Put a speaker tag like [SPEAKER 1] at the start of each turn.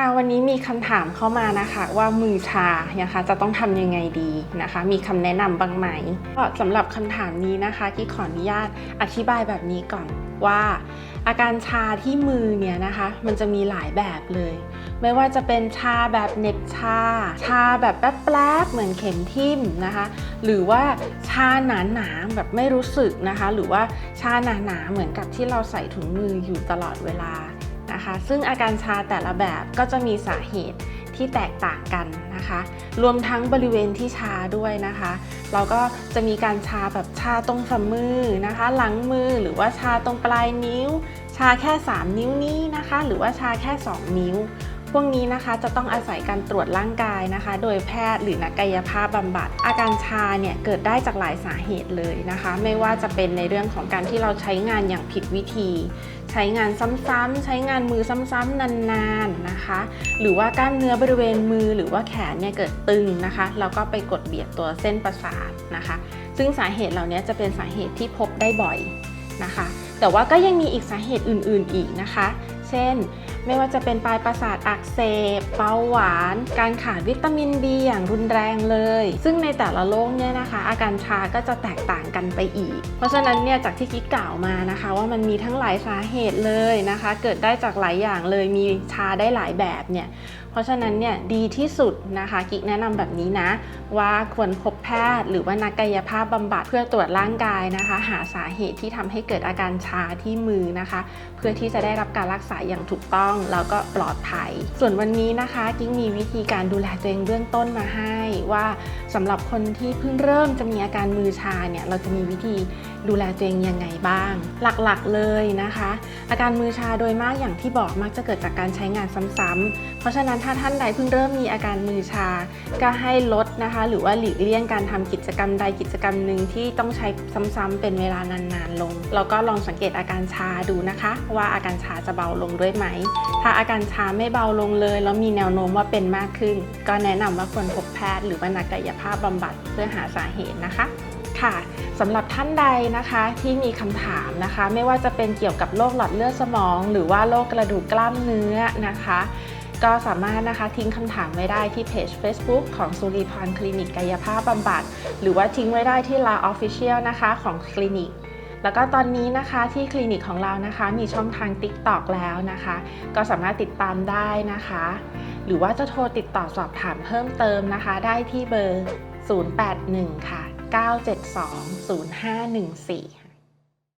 [SPEAKER 1] ค่ะวันนี้มีคำถามเข้ามานะคะว่ามือชานะคะจะต้องทำยังไงดีนะคะ มีคำแนะนำบ้างไหมก็สำหรับคำถามนี้นะคะกิ๊กขออนุญาตอธิบายแบบนี้ก่อนว่า อาการชาที่มือเนี่ยนะคะ มันจะมีหลายแบบเลย ไม่ว่าจะเป็นชาแบบเน็บชา ชาแบบแป๊บๆเหมือนเข็มทิ่มนะคะ หรือว่าชาหนาๆแบบไม่รู้สึกนะคะ หรือว่าชาหนาๆเหมือนกับที่เราใส่ถุงมืออยู่ตลอดเวลา นะคะ ซึ่งอาการชาแต่ละแบบก็จะมีสาเหตุที่แตกต่างกันนะคะ รวมทั้งบริเวณที่ชาด้วยนะคะ เราก็จะมีการชาแบบชาตรงฝ่ามือนะคะ หลังมือหรือว่าชาตรงปลายนิ้ว ชาแค่ 3 นิ้วนี้นะคะ หรือว่าชาแค่ 2 นิ้ว พวกนี้นะคะจะต้องอาศัยการตรวจร่างกายนะคะ โดยแพทย์หรือนักกายภาพบำบัด อาการชาเนี่ยเกิดได้จากหลายสาเหตุเลยนะคะ ไม่ว่าจะเป็นในเรื่องของการที่เราใช้งานอย่างผิดวิธี ใช้งานซ้ำๆใช้งานมือซ้ำๆนานๆนะคะ หรือว่ากล้ามเนื้อบริเวณมือหรือว่าแขนเนี่ยเกิดตึงนะคะแล้วก็ไปกดเบียดตัวเส้นประสาทนะคะ ซึ่งสาเหตุเหล่านี้จะเป็นสาเหตุที่พบได้บ่อยนะคะ แต่ว่าก็ยังมีอีกสาเหตุอื่น ๆอีกนะคะ เช่น ไม่ว่าจะเป็นปลายประสาทอักเสบเบาหวาน การขาดวิตามิน B อย่างรุนแรงเลย ซึ่งในแต่ละโรคเนี่ยนะคะ อาการชาก็จะแตกต่างกันไปอีก เพราะฉะนั้นเนี่ยจากที่กิ๊กกล่าวมานะคะ ว่ามันมีทั้งหลายสาเหตุเลยนะคะ เกิดได้จากหลายอย่างเลยมีชาได้หลายแบบเนี่ย ราะฉะนั้นเนี่ยดีที่สุดนะคะกิ๊กแนะนำแบบนี้นะ ว่าควรพบแพทย์หรือว่านักกายภาพบำบัดเพื่อตรวจร่างกายนะคะ หาสาเหตุที่ทำให้เกิดอาการชาที่มือนะคะ เพื่อที่จะได้รับการรักษาอย่างถูกต้องแล้วก็ปลอดภัย ส่วนวันนี้นะคะกิ๊กมีวิธีการดูแลตัวเองเบื้องต้นมาให้ว่าสำหรับคนที่เพิ่งเริ่มจะมีอาการมือชาเนี่ยเราจะมีวิธี ดูแลตัวเองยังไงบ้าง หลักๆเลยนะคะ อาการมือชาโดยมากอย่างที่บอกมักจะเกิดจากการใช้งานซ้ำๆเพราะฉะนั้นถ้าท่านใดเพิ่งเริ่มมีอาการมือชา ก็ให้ลดนะคะ หรือว่าหลีกเลี่ยงการทำกิจกรรมใดกิจกรรมหนึ่งที่ต้องใช้ซ้ำๆเป็นเวลานานๆลง แล้วก็ลองสังเกตอาการชาดูนะคะ ว่าอาการชาจะเบาลงด้วยไหม ถ้าอาการชาไม่เบาลงเลย แล้วมีแนวโน้มว่าเป็นมากขึ้น ก็แนะนำว่าควรพบแพทย์หรือว่านักกายภาพบำบัดเพื่อหาสาเหตุนะคะ ค่ะ สำหรับท่านใดนะคะที่มีคำถามนะคะ ไม่ว่าจะเป็นเกี่ยวกับโรคหลอดเลือดสมอง หรือว่าโรคกระดูกกล้ามเนื้อนะคะ ก็สามารถนะคะทิ้งคำถามไว้ได้ที่เพจ Facebook ของสุริพรคลินิกกายภาพบำบัด หรือว่าทิ้งไว้ได้ที่ La Official นะคะของคลินิกแล้วก็ตอนนี้นะคะที่คลินิกของเรานะคะมีช่องทาง TikTok แล้วนะคะ ก็สามารถติดตามได้นะคะ หรือว่าจะโทรติดต่อสอบถามเพิ่มเติมนะคะ ได้ที่เบอร์ 081 ค่ะ 972 0514